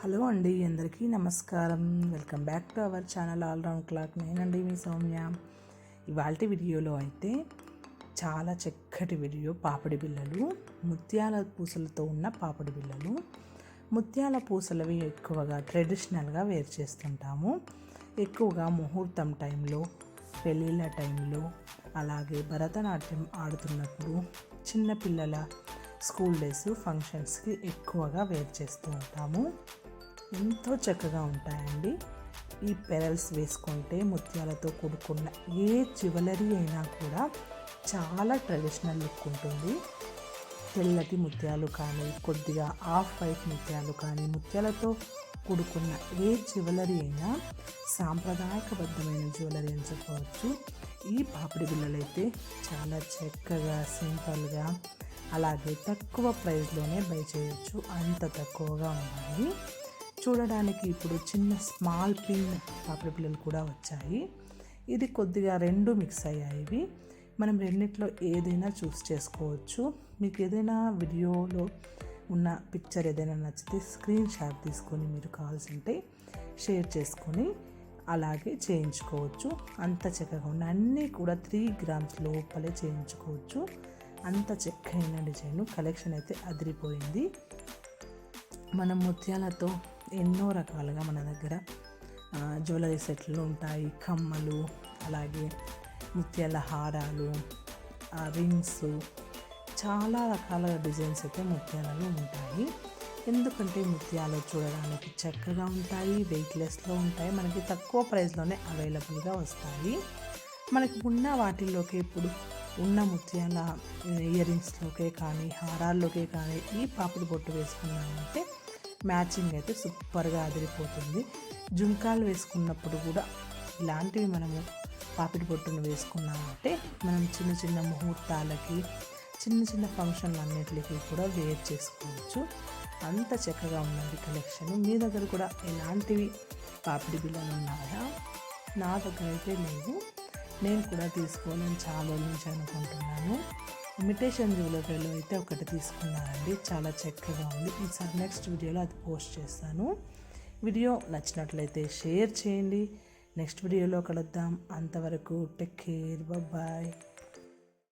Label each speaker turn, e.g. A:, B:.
A: Hello అండి అందరికీ నమస్కారం. Welcome back to our channel all round clock. నేనండి మీ సౌమ్య. ఇవాళ వీడియోలో అయితే చాలా చక్కటి వీడియో. పాపడి బిళ్ళలు ముత్యాల పూసలతో ఉన్న పాపడి బిళ్ళలు. ముత్యాల పూసలవి ఎక్కువగా ట్రెడిషనల్గా వేరు చేస్తుంటాము. ఎక్కువగా ముహూర్తం టైంలో పెళ్ళిళ్ళ టైంలో అలాగే భరతనాట్యం ఆడుతున్నప్పుడు చిన్నపిల్లల స్కూల్ డేస్ ఫంక్షన్స్కి ఎక్కువగా వేర్ చేస్తూ ఉంటాము. ఎంతో చక్కగా ఉంటాయండి. ఈ పెరల్స్ వేసుకుంటే ముత్యాలతో కూడుకున్న ఏ జ్యువెలరీ అయినా కూడా చాలా ట్రెడిషనల్ లుక్ ఉంటుంది. తెల్లటి ముత్యాలు కానీ కొద్దిగా ఆఫ్ వైట్ ముత్యాలు కానీ ముత్యాలతో కూడుకున్న ఏ జ్యువెలరీ అయినా సాంప్రదాయకబద్ధమైన జ్యువెలరీ అని చెప్పవచ్చు. ఈ పాపిడి బిళ్ళలు అయితే చాలా చక్కగా సింపుల్గా అలాగే తక్కువ ప్రైస్లోనే బై చేయొచ్చు. అంత తక్కువగా ఉన్నాయి. చూడడానికి ఇప్పుడు చిన్న స్మాల్ పిన్ పాపిడి పిల్లలు కూడా వచ్చాయి. ఇది కొద్దిగా రెండు మిక్స్ అయ్యాయి ఇవి. మనం రెండిట్లో ఏదైనా చూస్ చేసుకోవచ్చు. మీకు ఏదైనా వీడియోలో ఉన్న పిక్చర్ ఏదైనా నచ్చితే స్క్రీన్ షాట్ తీసుకొని మీరు కావాల్సి ఉంటే షేర్ చేసుకొని అలాగే చేయించుకోవచ్చు. అంత చక్కగా ఉన్న అన్నీ కూడా త్రీ గ్రామ్స్ లోపలే చేయించుకోవచ్చు. అంత చక్కైన డిజైన్ కలెక్షన్ అయితే అదిరిపోయింది. మనం ముత్యాలతో ఎన్నో రకాలుగా మన దగ్గర జ్యువెలరీ సెట్లు ఉంటాయి. కమ్మలు అలాగే ముత్యాల హారాలు రింగ్స్ చాలా రకాల డిజైన్స్ అయితే ముత్యాలలో ఉంటాయి. ఎందుకంటే ముత్యాలు చూడడానికి చక్కగా ఉంటాయి వెయిట్లెస్లో ఉంటాయి మనకి తక్కువ ప్రైస్లోనే అవైలబుల్గా వస్తాయి. మనకి ఉన్న వాటిల్లోకి ఇప్పుడు ఉన్న ముత్యాల ఇయర్ రింగ్స్లోకే కానీ హారాల్లోకే కానీ ఈ పాపిడి బొట్టు వేసుకున్నామంటే మ్యాచింగ్ అయితే సూపర్గా అదిరిపోతుంది. జుంకాలు వేసుకున్నప్పుడు కూడా ఇలాంటివి మనము పాపిడి బొట్టును వేసుకున్నామంటే మనం చిన్న చిన్న ముహూర్తాలకి చిన్న చిన్న ఫంక్షన్లన్నిటికీ కూడా వేర్ చేసుకోవచ్చు. అంత చక్కగా ఉన్నది కలెక్షన్. మీ దగ్గర కూడా ఎలాంటివి పాపిడి బిళ్ళలు ఉన్నాయా? నా దగ్గర అయితే లేవు. నేను కూడా తీసుకోవాలని చాలా నుంచి అనుకుంటున్నాను. ఇమిటేషన్ జ్యువెలరీలో అయితే ఒకటి తీసుకున్నానండి. చాలా చక్కగా ఉంది. ఈసారి నెక్స్ట్ వీడియోలో అది పోస్ట్ చేస్తాను. వీడియో నచ్చినట్లయితే షేర్ చేయండి. నెక్స్ట్ వీడియోలో కలుద్దాం. అంతవరకు టెక్ కేర్ బాయ్